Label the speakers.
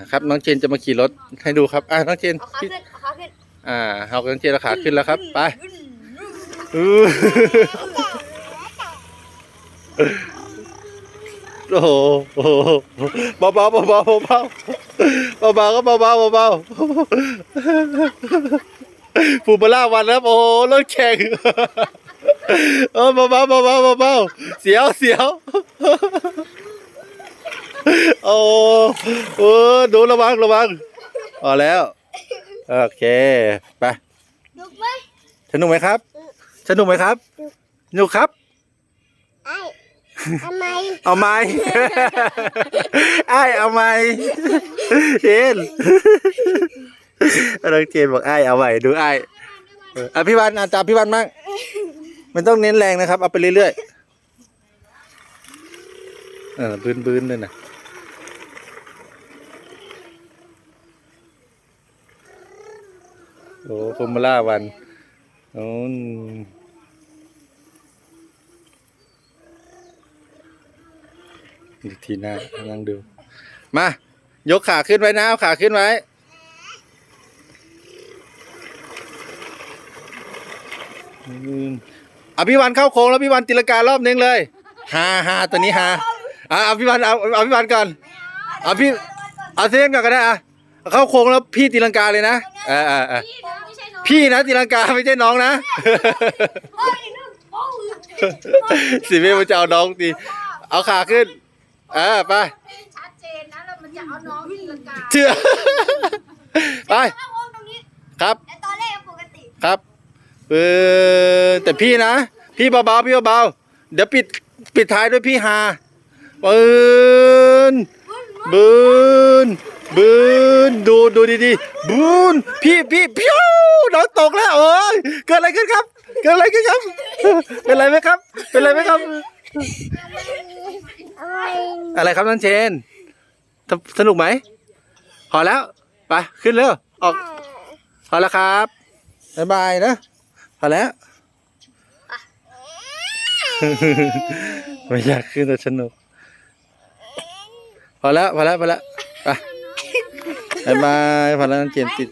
Speaker 1: นะครับน้องเจนจะมาขี่รถให้ดูครับอะน้องเจน
Speaker 2: เอาขาขึ้นเอาขาขึ้น
Speaker 1: อ่าเอาน้องเจนเอาขาขึ้นแล้วครับ ไปอู้โอ้โหโอ้โหเบาๆเบาๆเบาๆเบาๆเบาๆก็เบาๆเบาๆฟูบาร่าวันแล้วโอ้โหรถแข่งเออเบาๆเบาๆเบาๆเสียวเสียว โอ้โหดูระวังระวังพอแล้ว โอเค ไป
Speaker 2: ลุกไหม
Speaker 1: สนุกไหมครับ สนุกไหมครับสนุกครับ
Speaker 2: ไอ้ทำไม
Speaker 1: เอาไม้ไอ้ายเอาไม้เจนน้องเจนบอกไอ้ายเอาไว้ดูไอ้ายเอออะพี่วันอะตามพี่วันมั่งมันต้องเน้นแรงนะครับ เอาไปเรื่อยๆเออบื้นบื้นๆเลยนะ โอ้ฟอร์มูล่าวันโอ้นดูทีหน้านั่งดู มา ยกขาขึ้นไว้นะ เอาขาขึ้นไว้อืมอะพี่วันเข้าโค้งแล้วพี่วันตีลงการอบนึงเลยฮาฮาตัวนี้ฮาอะเอาพี่วันเอาเอาพี่วันก่อนเอาพี่เอาเส้นก่อนก็ได้อะเอาเข้าโค้งแล้วพี่ตีลังกาเลยนะเออเออเออ
Speaker 2: พี่นะไม่ใช่น้อง
Speaker 1: พี่นะตีลังกาไม่ใช่น้องนะ
Speaker 2: โอ้ยนึกโอ้ย
Speaker 1: สิเมมันจะเอาน้องตีเอาขาขึ้นเออไป
Speaker 2: ไม่ชัดเจนนะแล้วมันจะเอาน้องที่ลังกา
Speaker 1: เชื่อไป
Speaker 2: ถ้าโอ้ตรงนี้
Speaker 1: ครับ
Speaker 2: แต่ตอนแรกปกติ
Speaker 1: ครับเออแต่พี่นะ พี่เบาๆพี่เบาๆเดี๋ยวปิดปิดท้ายด้วยพี่ฮาปืนบืนบืนดูดูดีๆบืนพี่พี่พิ้ว น้องตกแล้วเอ้ยเกิดอะไรขึ้นครับ เกิดอะไรขึ้นครับ เป็นไรไหมครับ เป็นไรไหมครับ อะไรครับน้องเชน สนุกไหมพอแล้วไปขึ้นเร็วออกพอแล้วครับบ๊ายบายนะพอแล้วไม่อยากขึ้นแต่สนุกพอแล้วพอแล้วพอแล้วไปบายบายพอแล้วน้องเจมติด